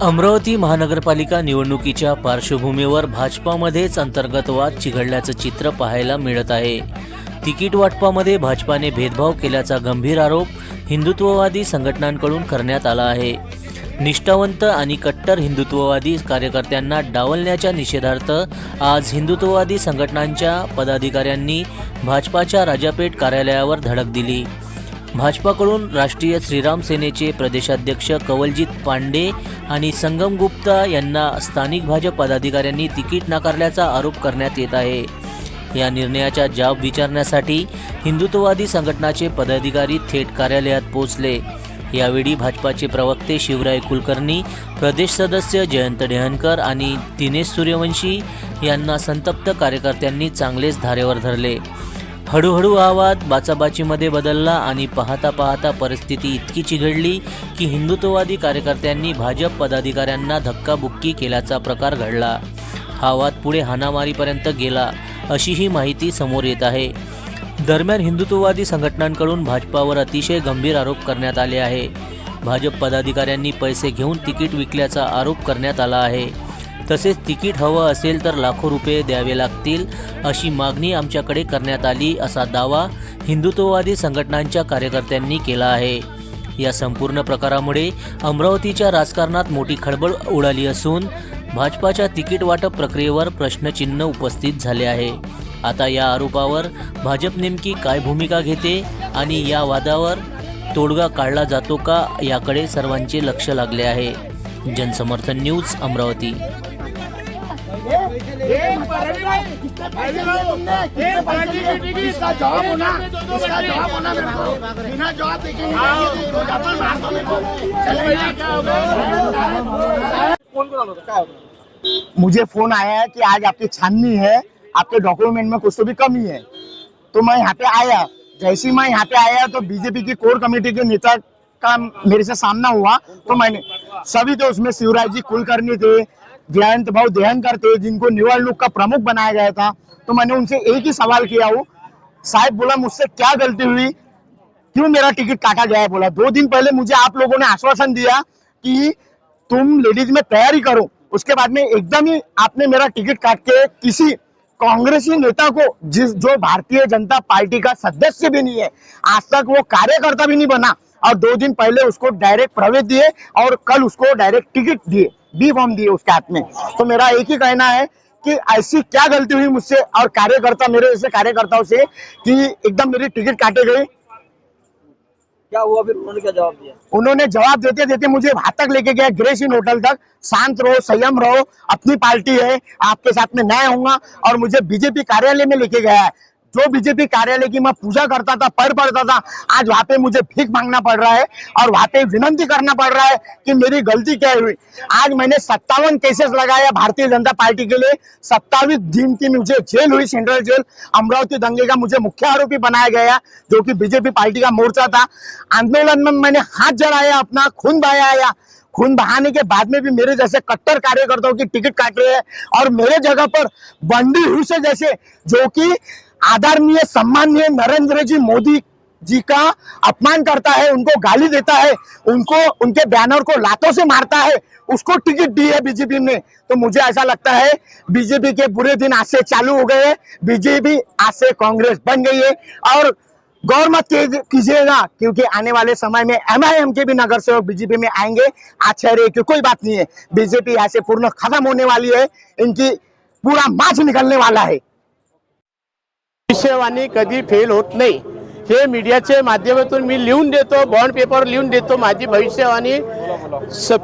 अमरावती महानगरपालिका निवडणुकीच्या पार्श्वभूमीवर भाजपामध्येच अंतर्गत वाद चिघळल्याचं चित्र पाहायला मिळत आहे. तिकीट वाटपामध्ये भाजपाने भेदभाव केल्याचा गंभीर आरोप हिंदुत्ववादी संघटनांकडून करण्यात आला आहे. निष्ठावंत आणि कट्टर हिंदुत्ववादी कार्यकर्त्यांना डावलण्याच्या निषेधार्थ आज हिंदुत्ववादी संघटनांच्या पदाधिकाऱ्यांनी भाजपाच्या राजापेठ कार्यालयावर धडक दिली. भाजपाकडून राष्ट्रीय श्रीराम सेनेचे प्रदेशाध्यक्ष कवलजीत पांडे आणि संगम गुप्ता यांना स्थानिक भाजप पदाधिकाऱ्यांनी तिकीट नाकारल्याचा आरोप करण्यात येत आहे. या निर्णयाचा जाब विचारण्यासाठी हिंदुत्ववादी संघटनाचे पदाधिकारी थेट कार्यालयात पोहोचले. यावेळी भाजपाचे प्रवक्ते शिवराय कुलकर्णी प्रदेश सदस्य जयंत डेहनकर आणि दिनेश सूर्यवंशी यांना संतप्त कार्यकर्त्यांनी चांगलेच धारेवर धरले. हळूहळू आवाज बाचाबाचीमध्ये बदलला आणि पाहता पाहता परिस्थिती इतकी चिघडली की हिंदुत्ववादी कार्यकर्त्यांनी भाजप पदाधिकाऱ्यांना धक्काबुक्की केल्याचा प्रकार घडला. हा वाद पुढे हाणामारीपर्यंत गेला अशी ही माहिती समोर येत आहे. दरम्यान हिंदुत्ववादी संघटनांकडून भाजपावर अतिशय गंभीर आरोप करण्यात आले आहे. भाजप पदाधिकाऱ्यांनी पैसे घेऊन तिकीट विकल्याचा आरोप करण्यात आला आहे. तसेच तिकीट हवं असेल तर लाखो रुपये द्यावे लागतील अशी मागणी आमच्याकडे करण्यात आली असा दावा हिंदुत्ववादी संघटनांच्या कार्यकर्त्यांनी केला आहे. या संपूर्ण प्रकारामुळे अमरावतीच्या राजकारणात मोठी खळबळ उडाली असून भाजपाच्या तिकीट वाटप प्रक्रियेवर प्रश्नचिन्ह उपस्थित झाले आहे. आता या आरोपावर भाजप नेमकी काय भूमिका घेते आणि या वादावर तोडगा काढला जातो का याकडे सर्वांचे लक्ष लागले आहे. जनसमर्थन न्यूज अमरावती. इसका जवाब होना इसका जवाब होना मेरे को। बिना जवाब देखे नहीं जाएँगे तो मुझे फ़ोन आया है कि आज आपकी छाननी है आपके डॉक्यूमेंट में कुछ तो भी कमी है। तो मैं यहाँ पे आया। जैसे मैं यहाँ पे आया तो बीजेपी की कोर कमेटी के नेता का मेरे से सामना हुआ। तो मैंने सभी थे उसमें शिवराज जी कुलकर्णी थे जयंत भाव देहनकर थे, जिनको निवडणूक का प्रमुख बनाया गया था। तो मैंने उनसे एक ही सवाल किया वो साहब बोला, मुझसे क्या गलती हुई? क्यों मेरा टिकट काटा गया है? बोला, दो दिन पहले मुझे आप लोगों ने आश्वासन दिया कि तुम लेडीज़ में तैयारी करो। उसके बाद में एकदम ही आपने मेरा टिकट काट के किसी कांग्रेसी नेता को, जिस, जो भारतीय जनता पार्टी का सदस्य भी नहीं है, आज तक वो कार्यकर्ता भी नहीं बना और दो दिन पहले उसको डायरेक्ट प्रवेश दिए और कल उसको डायरेक्ट टिकट दिए। बी फॉर्म दिए उसके हाथ में। तो मेरा एक ही कहना है कि ऐसी क्या गलती हुई मुझसे और कार्यकर्ता मेरे जैसे कार्यकर्ताओं से कि एकदम मेरी टिकट काटे गई क्या हुआ फिर? उन्होंने क्या जवाब दिया? उन्होंने जवाब देते देते मुझे वहाँ तक लेके गया ग्रेसिन होटल तक। शांत रहो संयम रहो अपनी पार्टी है आपके साथ में मैं आऊँगा और मुझे बीजेपी कार्यालय में लेके गया है। जो बीजेपी कार्यालय की मैं पूजा करता था, पढ़ पढ़ता था, आज वहाँ पे मुझे भीख मांगना पड़ रहा है और वहाँ पे विनंती करना पड़ रहा है कि मेरी गलती क्या हुई। आज मैंने सत्तावन केसेस लगाया भारतीय जनता पार्टी के लिए। सत्तावीस दिन की मुझे जेल हुई सेंट्रल जेल। अमरावती दंगे का मुझे मुख्य आरोपी बनाया गया, जो की बीजेपी पार्टी का मोर्चा था। आंदोलन में मैंने हाथ जलाया, अपना खून बहाया खून बहाने के बाद में भी मेरे जैसे कट्टर कार्यकर्ताओं की टिकट काट रहे हैं और मेरे जगह पर बंडी हुई जैसे, जो कि आदरणीय, सम्माननीय नरेंद्र जी मोदी जी का अपमान करता है, उनको गाली देता है, उनको, उनके बैनर को लातों से मारता है, उसको टिकट दी है बीजेपी ने। तो मुझे ऐसा लगता है, बीजेपी के बुरे दिन आज से चालू हो गए हैं, बीजेपी आज से कांग्रेस बन गई है, और गौर मत कीजिएगा, क्योंकि आने वाले समय में एमआईएम के भी नगर सेवक बीजेपी में आएँगे, आश्चर्य की कोई बात नहीं है। बीजेपी यहाँ से पूर्ण खत्म होने वाली है, इनकी पूरा मार्च निकलने वाला है। भविष्यवाणी कधी फेल होत नाही. हे मीडियाच्या माध्यमातून मी लिहून देतो बॉन्ड पेपर लिहून देतो माझी भविष्यवाणी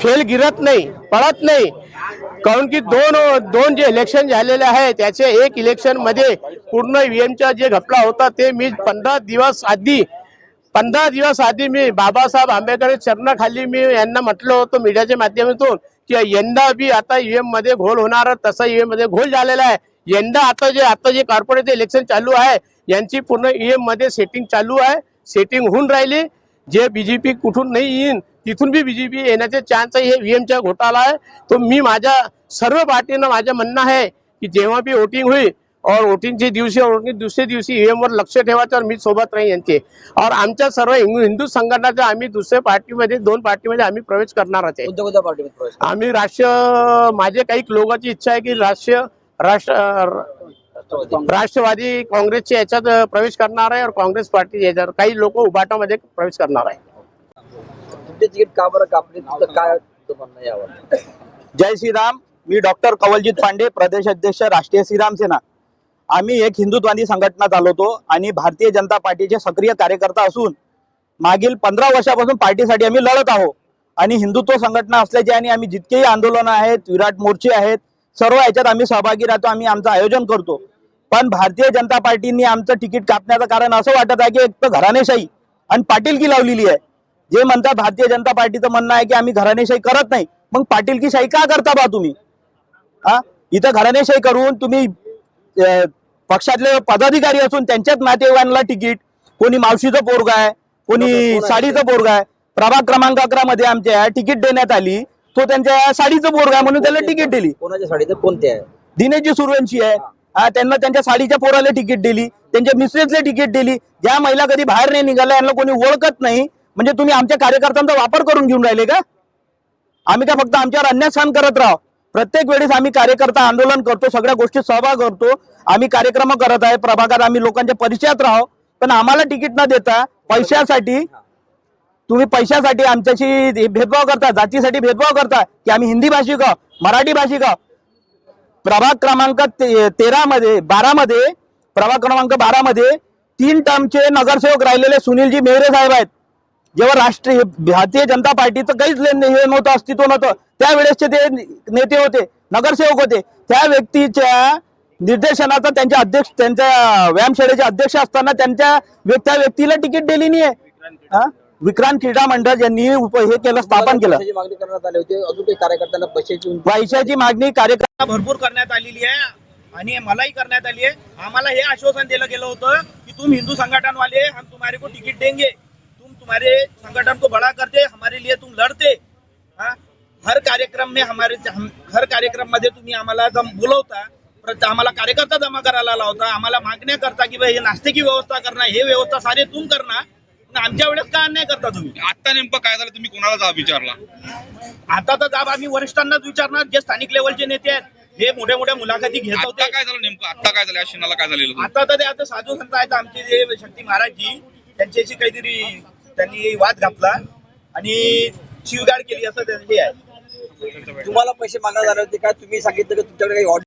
फेल गिरत नाही पळत नाही. कारण की दोन दोन जे इलेक्शन झालेले आहे त्याचे एक इलेक्शनमध्ये पूर्ण ईव्हीएमचा जे घपला होता ते मी पंधरा दिवस आधी पंधरा दिवस आधी मी बाबासाहेब आंबेडकर चरणाखाली मी यांना म्हटलं होतं मीडियाच्या माध्यमातून की यंदा बी आता ईव्हीएममध्ये घोल होणार तसा ईव्हीएममध्ये घोल झालेला आहे. यंदा आता जे आता जे कॉर्पोरेट इलेक्शन चालू आहे यांची पूर्ण ईव्हीएममध्ये सेटिंग चालू आहे. सेटिंग होऊन राहिली. जे बीजेपी कुठून नाही येईन तिथून बी बीजेपी येण्याचे चान्स आहे. हे ईव्हीएमचा घोटाळा आहे. तो मी माझ्या सर्व पार्टीनं माझं म्हणणं आहे की जेव्हा बी वोटिंग होईल और वोटिंगच्या दिवशी वोटिंग दुसऱ्या दिवशी ईव्हीएम वर लक्ष ठेवायचं और मी सोबत राहीन यांचे. और आमच्या सर्व हिंदू संघटनाच्या आम्ही दुसऱ्या पार्टीमध्ये दोन पार्टीमध्ये आम्ही प्रवेश करणारच आहे. कोणत्या कोणत्या पार्टीमध्ये प्रवेश आम्ही राष्ट्रीय माझे काही लोकांची इच्छा आहे की राष्ट्रीय राष्ट्र राष्ट्रवादी काँग्रेसच्या याच्यात प्रवेश करणार आहे और काँग्रेस पार्टी याच्यात काही लोक उभाटामध्ये प्रवेश करणार आहे. तुमचे तिकीट का बरं कापले? तुमचं काय तुमचं म्हणणं आहे यावर जय श्रीराम मी डॉक्टर कवलजीत पांडे प्रदेश अध्यक्ष राष्ट्रीय श्रीराम सेना. आम्ही एक हिंदुत्वादी संघटना चालवतो आणि भारतीय जनता पार्टीचे सक्रिय कार्यकर्ता असून मागील पंधरा वर्षापासून पार्टीसाठी आम्ही लढत आहोत. आणि हिंदुत्व संघटना असल्याचे आणि आम्ही जितकेही आंदोलन आहेत विराट मोर्चे आहेत सर्व याच्यात आम्ही सहभागी राहतो आम्ही आमचं आयोजन करतो. पण भारतीय जनता पार्टीने आमचं तिकीट कापण्याचं कारण असं वाटत आहे की एक तर घराणेशाही आणि पाटीलकी लावलेली आहे. जे म्हणतात भारतीय जनता पार्टीचं म्हणणं आहे की आम्ही घराणेशाही करत नाही मग पाटीलकी शाही का करता बा तुम्ही? हा इथं घराणेशाही करून तुम्ही पक्षातले पदाधिकारी असून त्यांच्याच नातेवाईकांना तिकीट कोणी मावशीचं पोरग आहे कोणी साडीचं पोरग आहे प्रभाग क्रमांक अकरा मध्ये आमच्या तिकीट देण्यात आली. तो त्यांच्या साडीचं पोरग आहे म्हणून त्याला तिकीट दिली. कोणाच्या साडीचं? कोणते आहे? दिनेशजी सुरवंशी आहे. हा त्यांना त्यांच्या साडीच्या पोराला तिकीट दिली. त्यांच्या मिसेसले तिकीट दिली. ज्या महिला कधी बाहेर नाही निघाल्या यांना कोणी ओळखत नाही. म्हणजे तुम्ही आमच्या कार्यकर्त्यांचा वापर करून घेऊन राहिले का? आम्ही काय फक्त आमच्यावर अन्याय सहन करत राहू. प्रत्येक वेळेस आम्ही कार्यकर्ता आंदोलन करतो सगळ्या गोष्टीत सहभाग करतो. आम्ही कार्यक्रम करत आहे प्रभागात आम्ही लोकांच्या परिचयात राहू. पण आम्हाला तिकीट न देता पैशासाठी तुम्ही पैशासाठी आमच्याशी भेदभाव करता जातीसाठी भेदभाव करता की आम्ही हिंदी भाषिक मराठी भाषिक प्रभाग क्रमांक तेरा मध्ये बारा मध्ये प्रभाग क्रमांक बारा मध्ये तीन टर्मचे नगरसेवक राहिलेले सुनीलजी मेहरे साहेब आहेत. जेव्हा राष्ट्रीय भारतीय जनता पार्टीचं काहीच हे नव्हतं अस्तित्व नव्हतं त्यावेळेसचे ते नेते होते नगरसेवक होते. त्या व्यक्तीच्या निर्देशनाचा त्यांच्या अध्यक्ष त्यांच्या व्यायामशाळेचे अध्यक्ष असताना त्यांच्या त्या व्यक्तीला तिकीट दिली नाही आहे विक्रांत क्रीडा मंडळ यांनी हे केलं स्थापन केलं. पैशाची मागणी करण्यात आली होती. अजून काही कार्यकर्त्यांना पैशाची पैशाची मागणी कार्यक्रम भरपूर करण्यात आलेली आहे आणि मलाही करण्यात आली आहे. आम्हाला हे आश्वासन दिलं गेलं होतं की तुम हिंदू संगठन वाले हम तुम्हारे को टिकट देंगे. तुम तुम्हारे संगठन को बड़ा करते हमारे लिए तुम लढते हाँ? हर कार्यक्रम में हमारे हम, हर कार्यक्रममध्ये तुम्ही आम्हाला जम बोलवता. परत आम्हाला कार्यकर्ता जमा करायला लावता. आम्हाला मागण्या करता की भाई हे नाश्त्याची व्यवस्था करणं हे व्यवस्था सारे तुम करणार आमच्या वेळेस का अन्याय करता तुम्ही. आता नेमकं काय झालं? तुम्ही कोणाला जाब विचारला? आता तर जाब आम्ही वरिष्ठांनाच विचारणार जे स्थानिक लेवलचे नेते आहेत हे मोठ्या मोठ्या मुलाखती घेत आता होते. काय झालं नेमकं? आता काय झालं? या क्षणाला काय झालेलं होतं? आता तर ते आता साधू संत आहेत आमचे जे शक्ती महाराजजी त्यांच्याशी काहीतरी त्यांनी वाद घातला आणि शिवगाड केली असं त्यांचं हे आहे. तुम्हाला पैसे मागण्यात आले होते काय तुम्ही सांगितलं की तुमच्याकडे काही ऑर्डर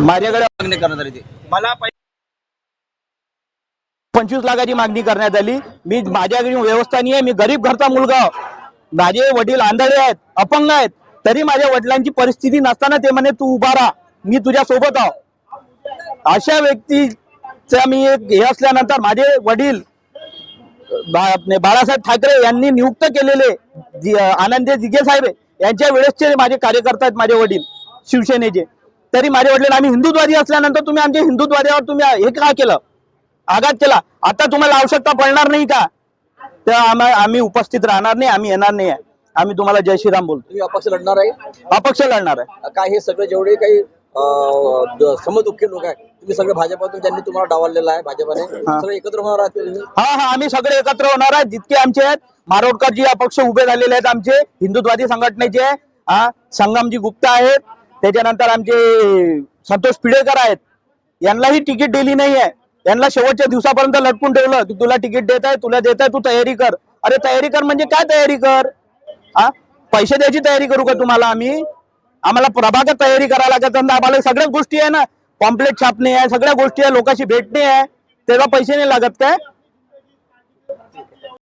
माझ्याकडे मागणी करण्यात आली होती. मला पै- पंचवीस लाखाची मागणी करण्यात आली. मी माझ्याकडे व्यवस्था नाही आहे. मी गरीब घरचा मुलगा माझे वडील आंधळे आहेत अपंग आहेत. तरी माझ्या वडिलांची परिस्थिती नसताना ते म्हणे तू उभा राहा. मी तुझ्या सोबत आहो. अशा व्यक्तीचा मी एक हे असल्यानंतर माझे वडील बाळासाहेब ठाकरे यांनी नियुक्त केलेले आनंद आनंदे जिगे साहेब यांच्या वेळेसचे माझे कार्यकर्ता आहेत माझे वडील शिवसेनेचे. तरी माझे वडील आम्ही हिंदुत्वादी असल्यानंतर तुम्ही आमच्या हिंदुत्वाद्यावर तुम्ही हे का केलं? आघात केला. आता तुम्हाला आवश्यकता पडणार नाही का? तर आम्हा- आम्ही उपस्थित राहणार नाही आम्ही येणार नाही. आहे आम्ही तुम्हाला जय श्रीराम बोलतो. तुम्ही अपक्ष लढणार आहे? अपक्ष लढणार आहे. काय हे सगळे जेवढे काही अं, द- समदुःखी लोक आहेत तुम्ही सगळे भाजपातून ज्यांनी तुम्हाला डावललेला आहे भाजपाने सगळे एकत्र होणार आहात तुम्ही? हा हा आम्ही सगळे एकत्र होणार आहे जितके आमचे आहेत मारोडकर जी अपक्ष उभे झालेले आहेत आमचे हिंदुत्वादी संघटनेचे हा संगमजी गुप्ता आहेत. त्याच्यानंतर आमचे संतोष पिडेकर आहेत. यांनाही तिकीट दिली नाही आहे यांना शेवटच्या दिवसापर्यंत लटकून ठेवलं. की तुला तिकीट देत आहे तुला देत आहे तू तयारी कर. अरे तयारी कर म्हणजे काय तयारी कर? हा? पैसे द्यायची तयारी करू का तुम्हाला आम्ही? आम्हाला प्रभागात तयारी करायला लागत आणि आम्हाला सगळ्याच गोष्टी आहे ना. पॉम्पलेट छापणे आहे सगळ्या गोष्टी आहे लोकांशी भेटणे आहे. तेव्हा पैसे नाही लागत काय?